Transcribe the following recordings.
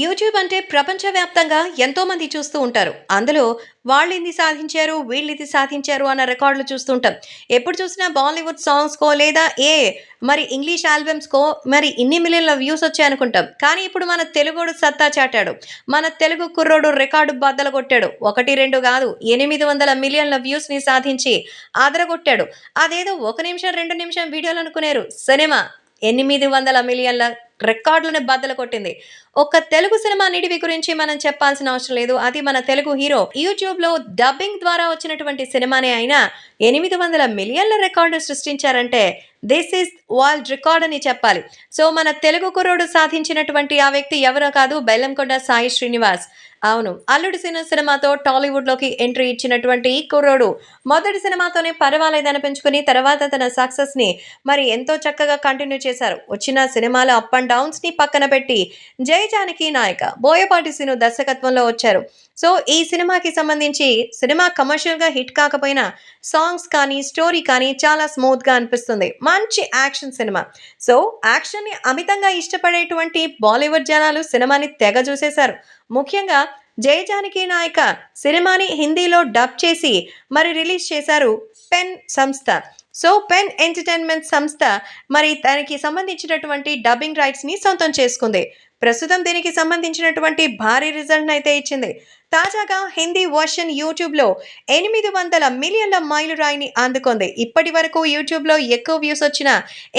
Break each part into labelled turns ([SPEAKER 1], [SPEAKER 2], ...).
[SPEAKER 1] YouTube అంటే ప్రపంచవ్యాప్తంగా ఎంతోమంది చూస్తూ ఉంటారు. అందులో వాళ్ళు ఇది సాధించారు వీళ్ళు ఇది సాధించారు అన్న రికార్డులు చూస్తుంటాం. ఎప్పుడు చూసినా బాలీవుడ్ సాంగ్స్కో లేదా ఏ మరి ఇంగ్లీష్ ఆల్బమ్స్కో మరి ఇన్ని మిలియన్ల వ్యూస్ వచ్చాయనుకుంటాం కానీ ఇప్పుడు మన తెలుగుడు సత్తా చాటాడు. మన తెలుగు కుర్రోడు రికార్డు బద్దలు కొట్టాడు ఒకటి రెండు కాదు ఎనిమిది వందల మిలియన్ల వ్యూస్ని సాధించి ఆదరగొట్టాడు అదేదో ఒక నిమిషం రెండు నిమిషం వీడియోలు అనుకునేరు. సినిమా ఎనిమిది వందల మిలియన్ల రికార్డులను బద్దలు కొట్టింది. ఒక తెలుగు సినిమా నిడివి గురించి మనం చెప్పాల్సిన అవసరం లేదు. అది మన తెలుగు హీరో. యూట్యూబ్లో డబ్బింగ్ ద్వారా వచ్చినటువంటి సినిమానే అయినా ఎనిమిది వందల మిలియన్ల రికార్డు సృష్టించారంటే దిస్ ఈస్ వరల్డ్ రికార్డ్ అని చెప్పాలి. సో మన తెలుగు కుర్రోడు సాధించినటువంటి ఆ వ్యక్తి ఎవరో కాదు బెల్లంకొండ సాయి శ్రీనివాస్. అవును అల్లుడు సినిమా సినిమాతో టాలీవుడ్లోకి ఎంట్రీ ఇచ్చినటువంటి ఈ కుర్రోడు మొదటి సినిమాతోనే పర్వాలేదని పెంచుకుని తర్వాత తన సక్సెస్ని మరి ఎంతో చక్కగా కంటిన్యూ చేశారు. వచ్చిన సినిమాలు అప్ అండ్ డౌన్స్ని పక్కన పెట్టి జై జానకి నాయక బోయపాటి సిను దర్శకత్వంలో వచ్చారు. సో ఈ సినిమాకి సంబంధించి సినిమా కమర్షియల్గా హిట్ కాకపోయినా సాంగ్స్ కానీ స్టోరీ కానీ చాలా స్మూత్గా అనిపిస్తుంది. మంచి యాక్షన్ సినిమా. సో యాక్షన్ని అమితంగా ఇష్టపడేటువంటి బాలీవుడ్ జనాలు సినిమాని తెగ చూసేశారు. ముఖ్యంగా జయ జానకి నాయక సినిమాని హిందీలో డబ్ చేసి మరి రిలీజ్ చేశారు పెన్ సంస్థ. సో పెన్ ఎంటర్టైన్మెంట్ సంస్థ మరి దానికి సంబంధించినటువంటి డబ్బింగ్ రైట్స్ని సొంతం చేసుకుంది. ప్రస్తుతం దీనికి సంబంధించినటువంటి భారీ రిజల్ట్ అయితే ఇచ్చింది. తాజాగా హిందీ వర్షన్ యూట్యూబ్లో ఎనిమిది వందల మిలియన్ల మైలురాయిని అందుకుంది. ఇప్పటి వరకు యూట్యూబ్లో ఎక్కువ వ్యూస్ వచ్చిన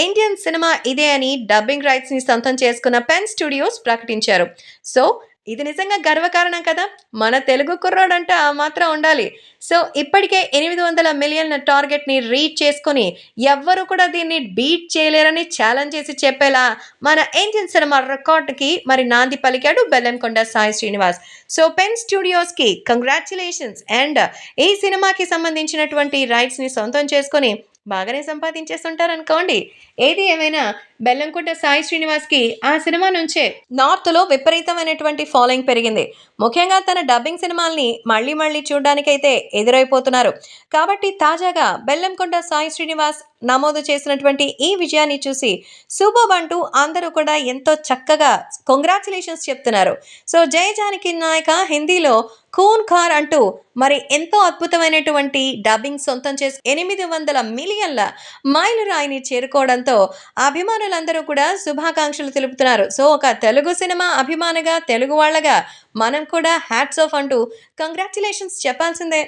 [SPEAKER 1] ఇండియన్ సినిమా ఇదే అని డబ్బింగ్ రైట్స్ని సొంతం చేసుకున్న పెన్ స్టూడియోస్ ప్రకటించారు. సో ఇది నిజంగా గర్వకారణం కదా? మన తెలుగు కుర్రాడంట ఆ మాత్రం ఉండాలి. సో ఇప్పటికే ఎనిమిది వందల మిలియన్ల టార్గెట్ని రీచ్ చేసుకొని ఎవ్వరు కూడా దీన్ని బీట్ చేయలేరని ఛాలెంజ్ చేసి చెప్పేలా మన ఇండియన్ సినిమా రికార్డ్కి మరి నాంది పలికాడు బెల్లంకొండ సాయి శ్రీనివాస్. సో పెన్ స్టూడియోస్కి కంగ్రాచులేషన్స్ అండ్ ఈ సినిమాకి సంబంధించినటువంటి రైట్స్ని సొంతం చేసుకొని బాగానే సంపాదించేస్తుంటారు అనుకోండి ఏది ఏమైనా బెల్లంకుంట సాయి శ్రీనివాస్కి ఆ సినిమా నుంచే నార్త్లో విపరీతమైనటువంటి ఫాలోయింగ్ పెరిగింది. ముఖ్యంగా తన డబ్బింగ్ సినిమాల్ని మళ్ళీ మళ్ళీ చూడడానికైతే ఎదురైపోతున్నారు. కాబట్టి తాజాగా బెల్లంకొండ సాయి శ్రీనివాస్ నమోదు చేసినటువంటి ఈ విజయాన్ని చూసి సూపర్ అంటూ అందరూ కూడా ఎంతో చక్కగా కొంగ్రాచులేషన్స్ చెప్తున్నారు. సో జయ జానకి నాయక హిందీలో ఖూన్ ఖార్ అంటూ మరి ఎంతో అద్భుతమైనటువంటి డబ్బింగ్ సొంతం చేసి ఎనిమిది వందల మిలియన్ల మైలురాయిని చేరుకోవడంతో అభిమానులందరూ కూడా శుభాకాంక్షలు తెలుపుతున్నారు. సో ఒక తెలుగు సినిమా అభిమానిగా తెలుగు వాళ్ళగా మనం కూడా హ్యాట్స్ ఆఫ్ అంటూ కంగ్రాచులేషన్స్ చెప్పాల్సిందే.